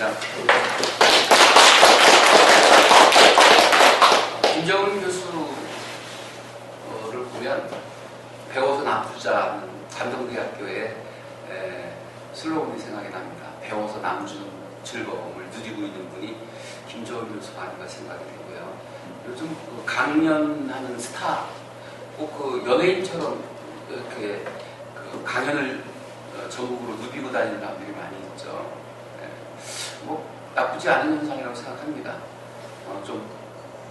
감사합니다. 김정은 교수를 보면 배워서 남주자는 감동대학교의 에, 슬로건이 생각이 납니다. 배워서 남주는 즐거움을 누리고 있는 분이 김정은 교수가 아닌가 생각이 되고요. 요즘 그 강연하는 스타, 꼭 그 연예인처럼 이렇게 그 강연을 어, 전국으로 누비고 다니는 사람들이 많이 있죠. 예. 뭐 나쁘지 않은 현상이라고 생각합니다. 어, 좀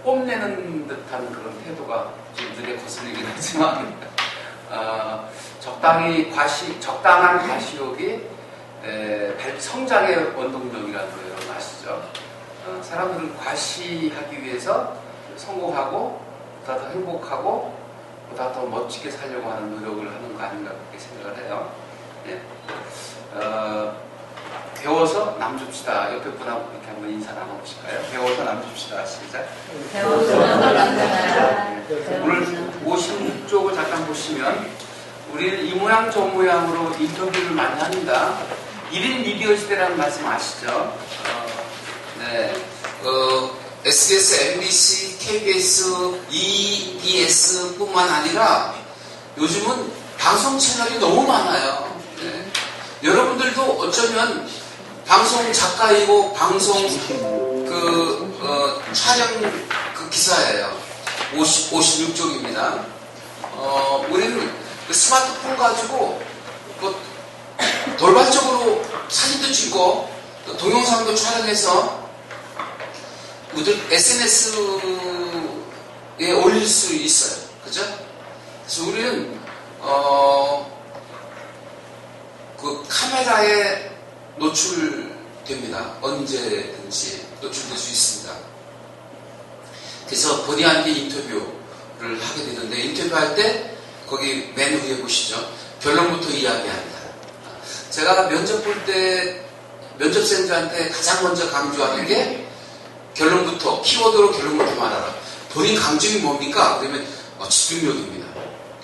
뽐내는 듯한 그런 태도가 좀 눈에 거슬리긴 하지만 어, 적당히 과시 적당한 과시욕이 에, 발- 성장의 원동력이라는 거 여러분 아시죠? 어, 사람들은 과시하기 위해서 성공하고 보다 더 행복하고 보다 더 멋지게 살려고 하는 노력을 하는 거 아닌가 그렇게 생각을 해요. 예. 어, 배워서 남줍시다. 옆에 분하고 이렇게 한번 인사 나눠보실까요? 배워서 남줍시다. 시작. 오늘 56쪽을 잠깐 보시면 우리는 이 모양 저 모양으로 인터뷰를 많이 합니다. 1인 미디어 시대라는 말씀 아시죠? 어, 네, 어, SBS, MBC, KBS, EBS뿐만 아니라 요즘은 방송 채널이 너무 많아요. 네. 여러분들도 어쩌면 방송 작가이고 방송 그 어, 촬영 그 기사예요. 50, 56쪽입니다. 어, 우리는 그 스마트폰 가지고 뭐 돌발적으로 사진도 찍고 또 동영상도 촬영해서 우들 SNS에 올릴 수 있어요. 그죠? 그래서 우리는 어, 그 카메라에 노출됩니다. 언제든지 노출될 수 있습니다. 그래서 본의 아니게 인터뷰를 하게 되는데 인터뷰할 때 거기 맨 위에 보시죠. 결론부터 이야기합니다. 제가 면접 볼 때 면접생들한테 가장 먼저 강조하는 게 결론부터 키워드로 결론부터 말하라. 본인 강점이 뭡니까? 그러면 어, 집중력입니다.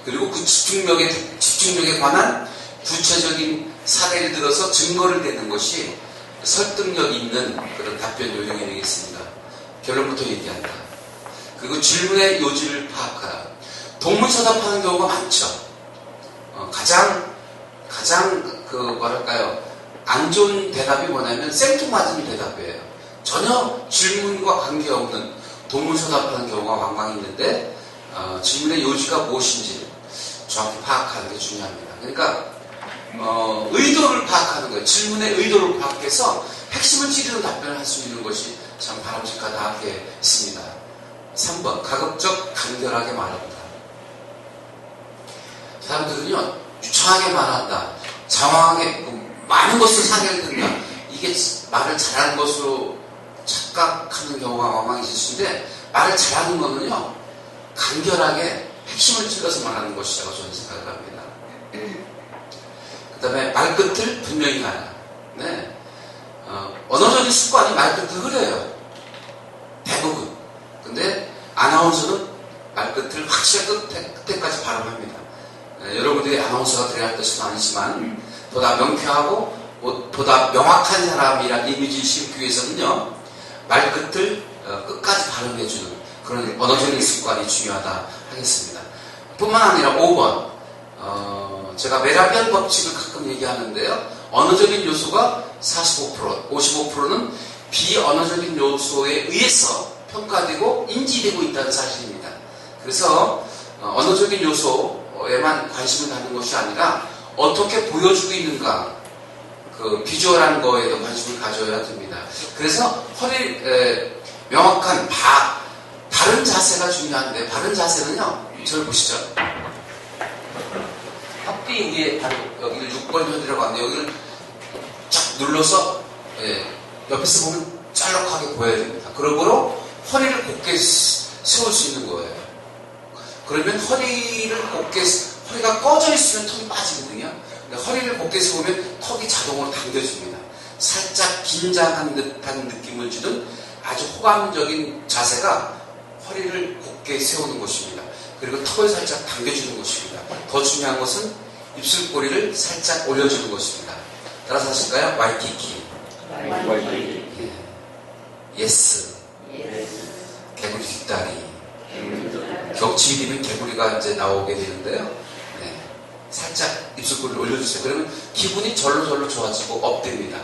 그리고 그 집중력에 집중력에 관한 구체적인 사례를 들어서 증거를 대는 것이 설득력 있는 그런 답변 요령이 되겠습니다. 결론부터 얘기한다. 그리고 질문의 요지를 파악하라. 동문서답하는 경우가 많죠. 어, 가장 가장 그 뭐랄까요 안 좋은 대답이 뭐냐면 생뚱맞은 대답이에요. 전혀 질문과 관계없는 동문서답하는 경우가 왕왕 있는데 어, 질문의 요지가 무엇인지 정확히 파악하는 게 중요합니다. 그러니까 어, 의도를 파악하는 거예요. 질문의 의도를 파악해서 핵심을 찌르는 답변을 할 수 있는 것이 참 바람직하다 하겠습니다. 3번 가급적 간결하게 말합니다. 사람들은요 유창하게 말한다. 장황하게 그 많은 것을 든다. 이게 말을 잘하는 것으로 착각하는 경우가 왕왕 있을 수 있는데 말을 잘하는 거는요 간결하게 핵심을 찔러서 말하는 것이라고 저는 생각을 합니다. 그 다음에 말끝을 분명히 가라. 네. 어, 언어적인 습관이 말끝을 흐려요. 대부분. 근데 아나운서는 말끝을 확실하게 끝에, 끝에까지 발음합니다. 네, 여러분들이 아나운서가 되어야 할 것은 아니지만 보다 명쾌하고 뭐, 보다 명확한 사람이란 이미지를 심기 위해서는요 말끝을 어, 끝까지 발음해주는 그런 언어적인 습관이 중요하다 하겠습니다. 뿐만 아니라 5번 어, 제가 메라비안 법칙을 가끔 얘기하는데요 언어적인 요소가 45% 55%는 비언어적인 요소에 의해서 평가되고 인지되고 있다는 사실입니다. 그래서 어, 언어적인 요소에만 관심을 갖는 것이 아니라 어떻게 보여주고 있는가 그 비주얼한 거에도 관심을 가져야 됩니다. 그래서 허리 에, 명확한 바 바른 자세가 중요한데 바른 자세는요 저를 보시죠. 턱뒤 위에 바로 여기를 6번 현이라고 하는데 여기를 쫙 눌러서 예, 옆에서 보면 짤록하게 보여야 됩니다. 그러므로 허리를 곧게 세울 수 있는 거예요. 그러면 허리를 곧게 허리가 꺼져 있으면 턱이 빠지거든요. 근데 허리를 곧게 세우면 턱이 자동으로 당겨집니다. 살짝 긴장한 듯한 느낌을 주는 아주 호감적인 자세가 허리를 곧게 세우는 것입니다. 그리고 턱을 살짝 당겨주는 것입니다. 더 중요한 것은 입술꼬리를 살짝 올려주는 것입니다. 따라서 하실까요? 와이키키. 와이키키. 예스. 개구리 뒷다리. 격치기면 개구리가 이제 나오게 되는데요. 네. 살짝 입술꼬리를 올려주세요. 그러면 기분이 절로절로 좋아지고 업됩니다.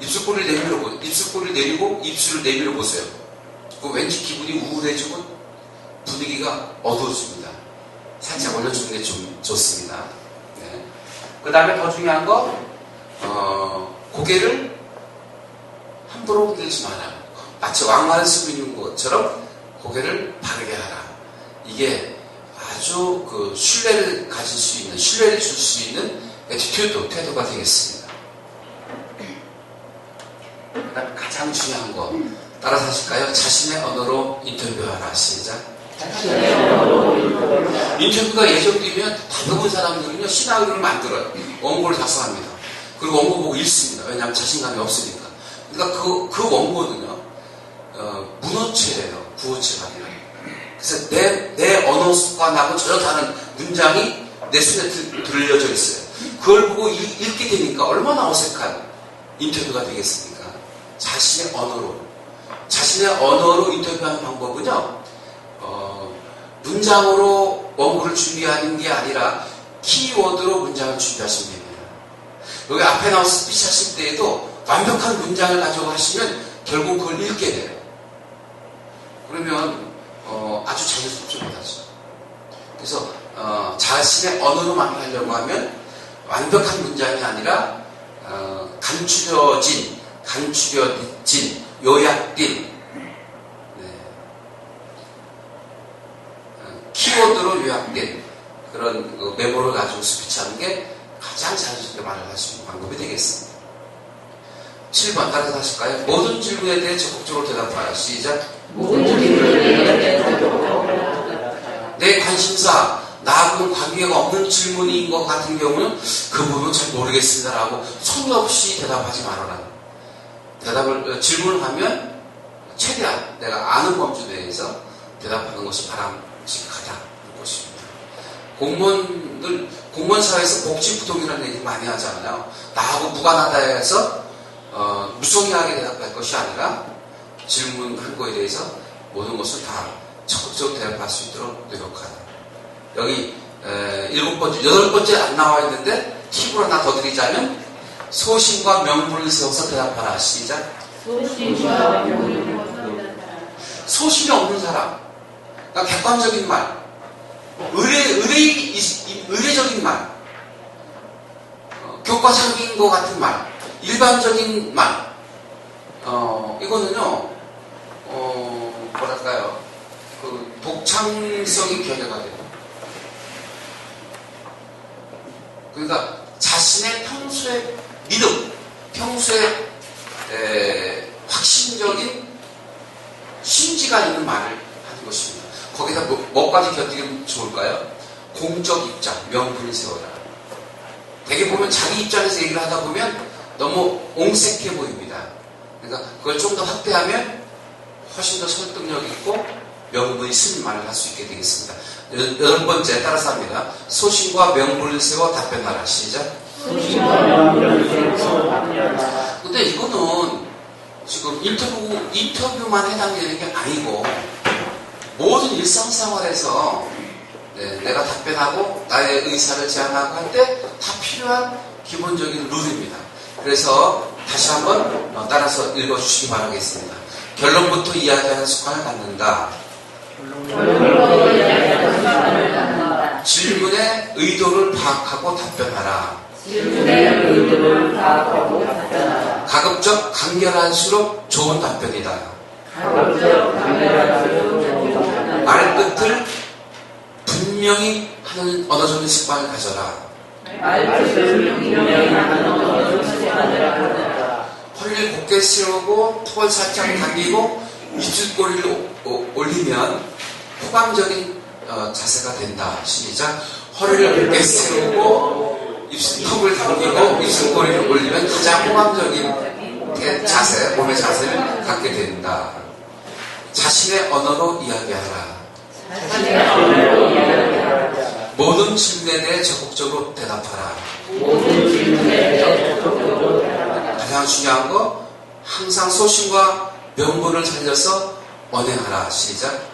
입술꼬리를 내밀어 보, 입술꼬리를 내리고 입술을 내밀어 보세요. 그 왠지 기분이 우울해지고 분위기가 어두워집니다. 살짝 올려주는 게 좀 좋습니다. 네. 그 다음에 더 중요한 거, 어, 고개를 함부로 흔들지 마라. 마치 왕관을 쓰고 있는 것처럼 고개를 바르게 하라. 이게 아주 그 신뢰를 가질 수 있는, 신뢰를 줄 수 있는 에티튜드, 태도가 되겠습니다. 그 다음에 가장 중요한 거, 따라서 하실까요? 자신의 언어로 인터뷰하라. 시작. 인터뷰가 예정되면 대부분 사람들은요, 시나리오를 만들어요. 원고를 작성합니다. 그리고 원고 보고 읽습니다. 왜냐하면 자신감이 없으니까. 그러니까 그, 그 원고는요, 어, 문어체예요. 구어체가 아니라. 그래서 내, 내 언어 습관하고 전혀 다른 문장이 내 손에 들, 들려져 있어요. 그걸 보고 읽, 읽게 되니까 얼마나 어색한 인터뷰가 되겠습니까? 자신의 언어로. 자신의 언어로 인터뷰하는 방법은요, 어, 문장으로 원고를 준비하는 게 아니라 키워드로 문장을 준비하시면 됩니다. 여기 앞에 나온 스피치 하실 때에도 완벽한 문장을 가지고 하시면 결국 그걸 읽게 돼요. 그러면 어, 아주 자연스럽지 못하죠. 그래서 어, 자신의 언어로만 하려고 하면 완벽한 문장이 아니라 어, 간추려진, 간추려진, 요약된 네. 어, 키워드로 요약된 그런 그 메모를 가지고 스피치하는 게 가장 자연스럽게 말을 할 수 있는 방법이 되겠습니다. 7번 따라서 하실까요? 모든 질문에 대해 적극적으로 대답하라. 시작. 내 관심사, 나하고는 관계가 없는 질문인 것 같은 경우는 그 부분은 잘 모르겠습니다라고 성의 없이 대답하지 말아라. 대답을, 어, 질문을 하면 최대한 내가 아는 범주 내에서 대답하는 것이 바람 직하다는 것입니다. 공무원들, 공무원 사회에서 복지부동이라는 얘기 많이 하잖아요. 나하고 무관하다 해서 어, 무성의하게 대답할 것이 아니라 질문한 거에 대해서 모든 것을 다 적극적으로 대답할 수 있도록 노력하다. 여기 에, 일곱 번째, 여덟 번째 안 나와 있는데 팁을 하나 더 드리자면 소신과 명분을 세워서 대답하라. 시작. 소신이 없는 사람. 그러니까 객관적인 말. 의례, 의례, 의례적인 말. 어, 교과적인 것 같은 말. 일반적인 말. 어, 이거는요, 어, 뭐랄까요. 그, 독창성이 결여가 돼요. 그러니까 자신의 평소의 믿음, 평소의 에, 확신적인 심지가 있는 말을 하는 것입니다. 거기다 뭐, 뭐까지 곁들이면 좋을까요? 공적 입장, 명분을 세워라. 대개 보면 자기 입장에서 얘기를 하다 보면 너무 옹색해 보입니다. 그러니까 그걸 좀 더 확대하면 훨씬 더 설득력 있고 명분이 있는 말을 할 수 있게 되겠습니다. 여- 여덟 번째 따라서 합니다. 소신과 명분을 세워 답변하라. 시작. 근데 이거는 지금 인터뷰, 인터뷰만 해당되는 게 아니고 모든 일상생활에서 네, 내가 답변하고 나의 의사를 제안하고 할 때 다 필요한 기본적인 룰입니다. 그래서 다시 한번 어, 따라서 읽어주시기 바라겠습니다. 결론부터 이야기하는 습관을 갖는다. 질문의 의도를 파악하고 답변하라. 가급적 간결할수록 좋은 답변이다. 말끝을 분명히 하는 언어적인 습관을 가져라. 허리를 곧게 세우고 턱을 살짝 당기고 오- 올리면 호감적인 어, 자세가 된다. 시작. 허리를 곧게 세우고 입술, 턱을 당기고 입술꼬리를 올리면 가장 호감적인 게- 자세, 몸의 자세를 갖게 된다. 자신의 언어로 이야기하라. 모든 질문에 대해 적극적으로 대답하라. 가장 중요한 거 항상 소신과 명분을 살려서 언행하라. 시작.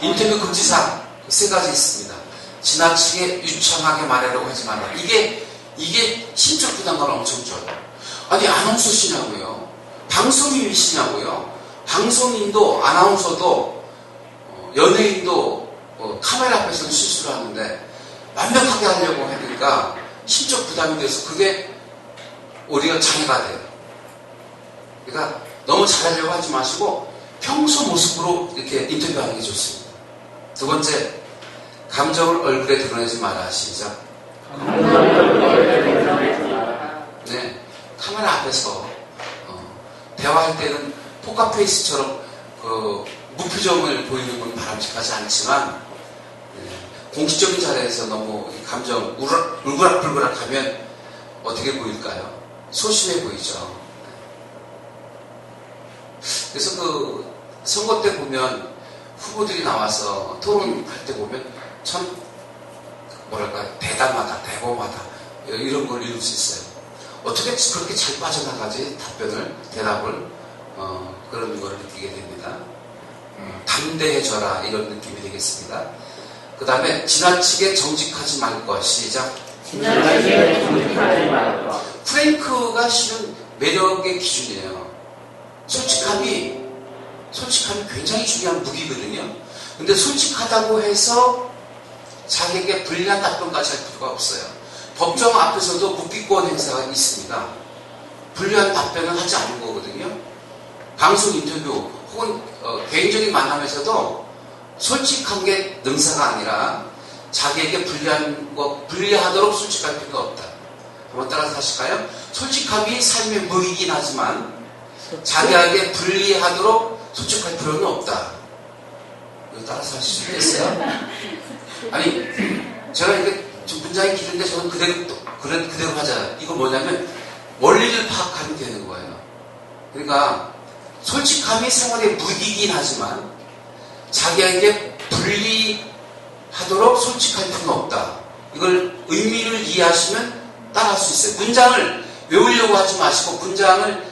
인터뷰 금지사항 세 가지 있습니다. 지나치게 유창하게 말하려고 하지 마라. 이게 이게 심적 부담감을 엄청 줘요. 아니 아나운서시냐고요. 방송인이시냐고요. 방송인도 아나운서도 어, 연예인도 어, 카메라 앞에서는 실수를 하는데 완벽하게 하려고 하니까 심적 부담이 돼서 그게 우리가 장애가 돼요. 그러니까 너무 잘하려고 하지 마시고 평소 모습으로 이렇게 인터뷰하는 게 좋습니다. 두 번째, 감정을 얼굴에 드러내지 마라. 시작. 네, 카메라 앞에서 어, 대화할 때는 포카페이스처럼 그 무표정을 보이는 건 바람직하지 않지만 네, 공식적인 자리에서 너무 이 감정 울그락불그락하면 어떻게 보일까요? 소심해 보이죠. 그래서 그 선거 때 보면 후보들이 나와서 토론할 때 보면 참 뭐랄까 대담하다, 대범하다 이런 걸 이룰 수 있어요. 어떻게 그렇게 잘 빠져나가지 답변을 대답을 어, 그런 걸 느끼게 됩니다. 음, 담대해져라 이런 느낌이 되겠습니다. 그 다음에 지나치게 정직하지 말 것 시작. 지나치게 정직하지 말고 프랭크가 실은 매력의 기준이에요. 솔직함이, 솔직함이 굉장히 중요한 무기거든요. 근데 솔직하다고 해서 자기에게 불리한 답변까지 할 필요가 없어요. 법정 앞에서도 묵비권 행사가 있습니다. 불리한 답변을 하지 않는 거거든요. 방송 인터뷰 혹은 어, 개인적인 만남에서도 솔직한 게 능사가 아니라 자기에게 불리한 거, 불리하도록 솔직할 필요가 없다. 한번 따라서 하실까요? 솔직함이 삶의 무기이긴 하지만 자기에게 불리하도록 솔직할 필요는 없다. 이거 따라서 하실 수 있겠어요? 아니, 제가 이게 좀 문장이 길은데 저는 그대로, 또- 그래, 그대로 하잖아요. 이거 뭐냐면 원리를 파악하면 되는 거예요. 그러니까 솔직함이 생활의 무기이긴 하지만 자기에게 불리하도록 솔직할 필요는 없다. 이걸 의미를 이해하시면 따라할 수 있어요. 문장을 외우려고 하지 마시고 문장을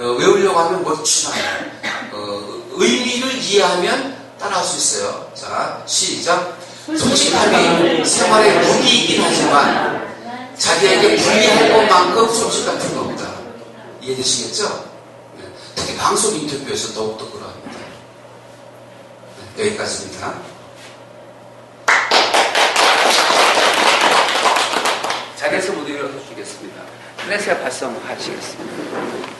어, 외우려고 하면 멈추나요. 어, 의미를 이해하면 따라할 수 있어요. 자, 시작. 솔직함이 생활의 무기이긴 하지만 자기에게 불리할 것만큼 솔직할 필요는 없다. 이해되시겠죠? 네. 특히 방송 인터뷰에서 더욱더 그러합니다. 네, 여기까지입니다. 자리에서 무대 일어서 주겠습니다. 클래스의 발성 하시겠습니다.